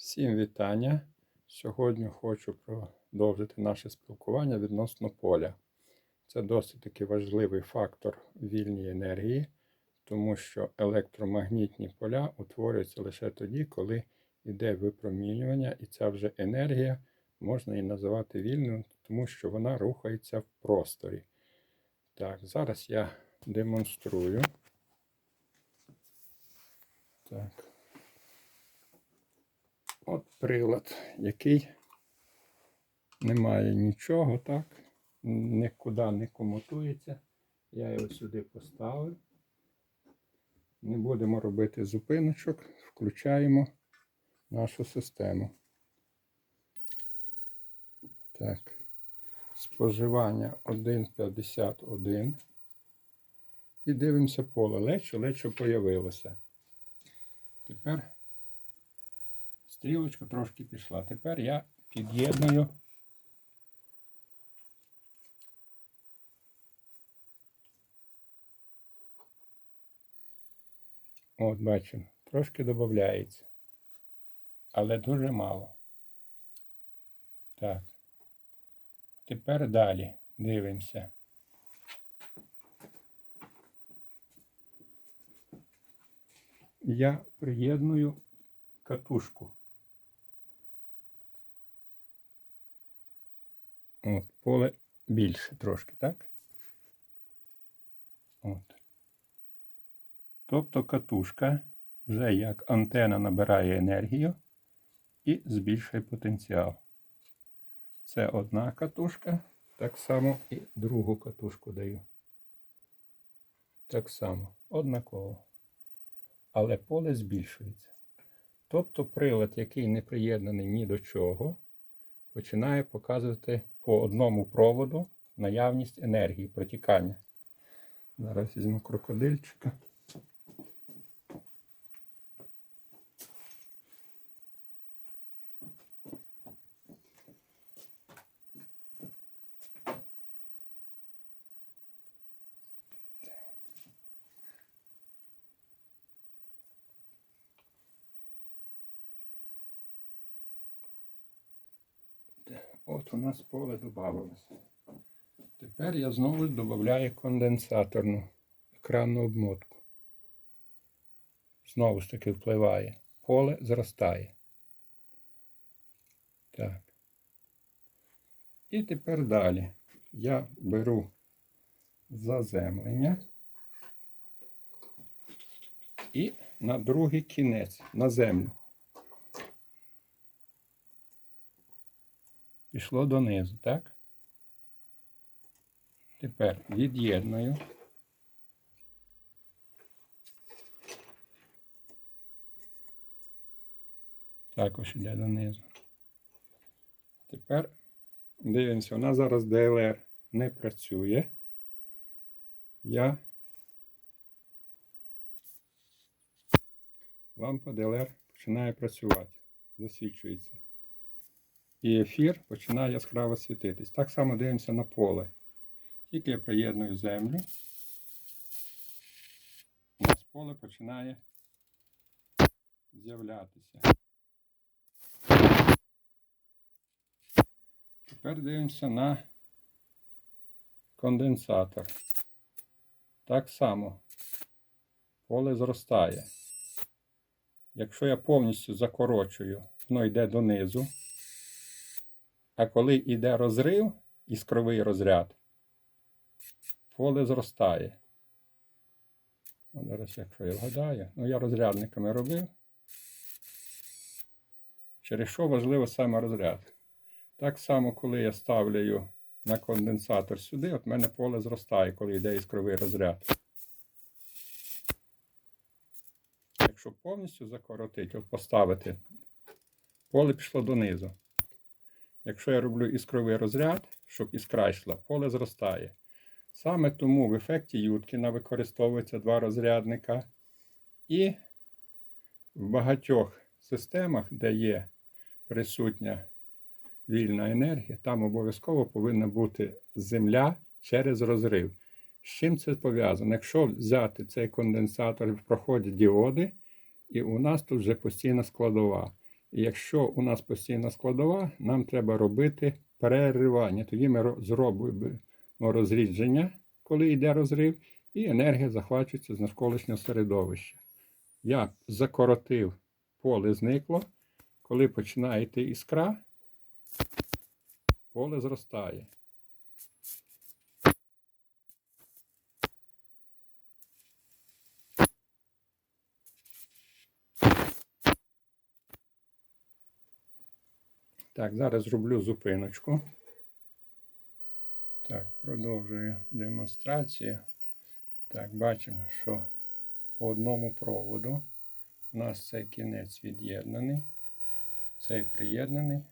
Всім вітання. Сьогодні хочу продовжити наше спілкування відносно поля. Це досить таки важливий фактор вільній енергії, тому що електромагнітні поля утворюються лише тоді, коли йде випромінювання, і ця вже енергія можна і називати вільною, тому що вона рухається в просторі. Так, зараз я демонструю. Так. От прилад, який не має нічого, так, нікуди не комотується. Я його сюди поставив. Не будемо робити зупиночок, включаємо нашу систему. Так, споживання 1,51. І дивимося поле. Лечо, лечо появилося. Тепер стрілочка трошки пішла. Тепер я під'єдную. От, бачимо, трошки додається. Але дуже мало. Так. Тепер далі дивимося. Я приєдную катушку. От, поле більше трошки, так? От. Тобто катушка вже як антена набирає енергію і збільшує потенціал. Це одна катушка, так само і другу катушку даю. Так само, однаково. Але поле збільшується. Тобто прилад, який не приєднаний ні до чого, починає показувати по одному проводу наявність енергії протікання. Зараз візьму крокодильчика. От у нас поле додавалося. Тепер я знову додаю конденсаторну екранну обмотку. Знову ж таки впливає. Поле зростає. Так. І тепер далі я беру заземлення і на другий кінець на землю. Пішло донизу, так? Тепер від'єдную. Також йде донизу. Тепер дивимося, вона зараз ДЛР не працює. Я лампа ДЛР починає працювати, засвічується і ефір починає яскраво світитись. Так само дивимося на поле. Тільки я приєдную землю, у нас поле починає з'являтися. Тепер дивимося на конденсатор. Так само поле зростає. Якщо я повністю закорочую, воно йде донизу. А коли йде розрив, іскровий розряд, поле зростає. О, зараз, якщо я вгадаю, ну я розрядниками робив. Через що важливо саме розряд. Так само, коли я ставлю на конденсатор сюди, от в мене поле зростає, коли йде іскровий розряд. Якщо повністю закоротити, от поставити, поле пішло донизу. Якщо я роблю іскровий розряд, щоб іскра йшла, поле зростає. Саме тому в ефекті Юткіна використовується два розрядника. І в багатьох системах, де є присутня вільна енергія, там обов'язково повинна бути земля через розрив. З чим це пов'язано? Якщо взяти цей конденсатор, проходять діоди, і у нас тут вже постійна складова. Якщо у нас постійна складова, нам треба робити переривання. Тоді ми зробимо розрідження, коли йде розрив, і енергія захвачується з навколишнього середовища. Я закоротив, поле зникло. Коли починає йти іскра, поле зростає. Так, зараз зроблю зупиночку. Так, продовжую демонстрацію. Так, бачимо, що по одному проводу у нас цей кінець від'єднаний, цей приєднаний,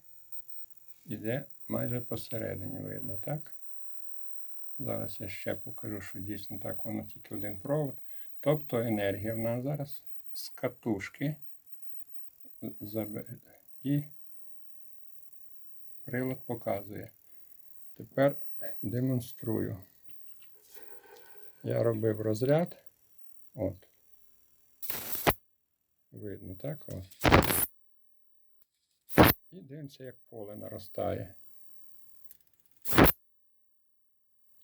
іде майже посередині видно, так? Зараз я ще покажу, що дійсно так воно тільки один провод. Тобто енергія в нас зараз з катушки і прилад показує. Тепер демонструю. Я робив розряд. От. Видно, так? От. І дивимося, як поле наростає.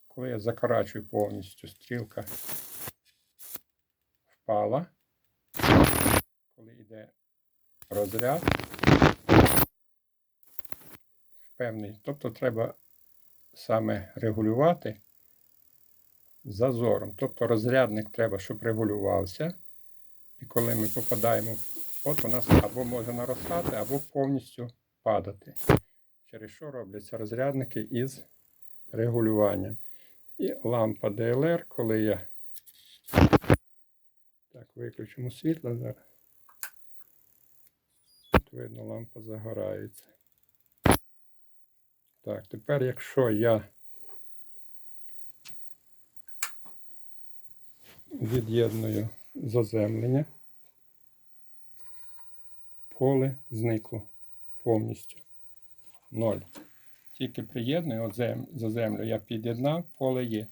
Коли я закорачую повністю, стрілка впала. Коли йде розряд, певний. Тобто треба саме регулювати зазором. Тобто розрядник треба, щоб регулювався. І коли ми попадаємо, от у нас або може наростати, або повністю падати. Через що робляться розрядники із регулюванням. І лампа DLR, коли я так, виключимо світло зараз. Тут видно, лампа загорається. Так, тепер, якщо я від'єдную заземлення, поле зникло повністю. Ноль. Тільки приєдную, зем, заземлю я під'єднав, поле є.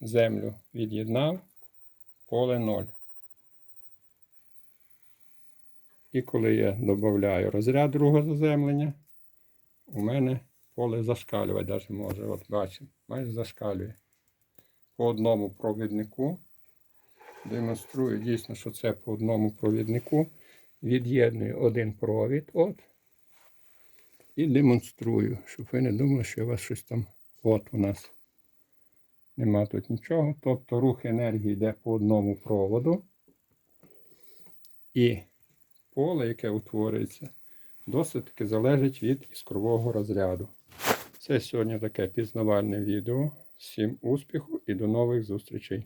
Землю від'єднав, поле 0. І коли я додаю розряд другого заземлення, у мене поле зашкалює, навіть може, от бачимо, майже зашкалює. По одному провіднику. Демонструю дійсно, що це по одному провіднику. Від'єдную один провід. От. І демонструю, щоб ви не думали, що у вас щось там. От у нас. Нема тут нічого. Тобто рух енергії йде по одному проводу. І поле, яке утворюється, досить таки залежить від іскрового розряду. Це сьогодні таке пізнавальне відео. Всім успіху і до нових зустрічей!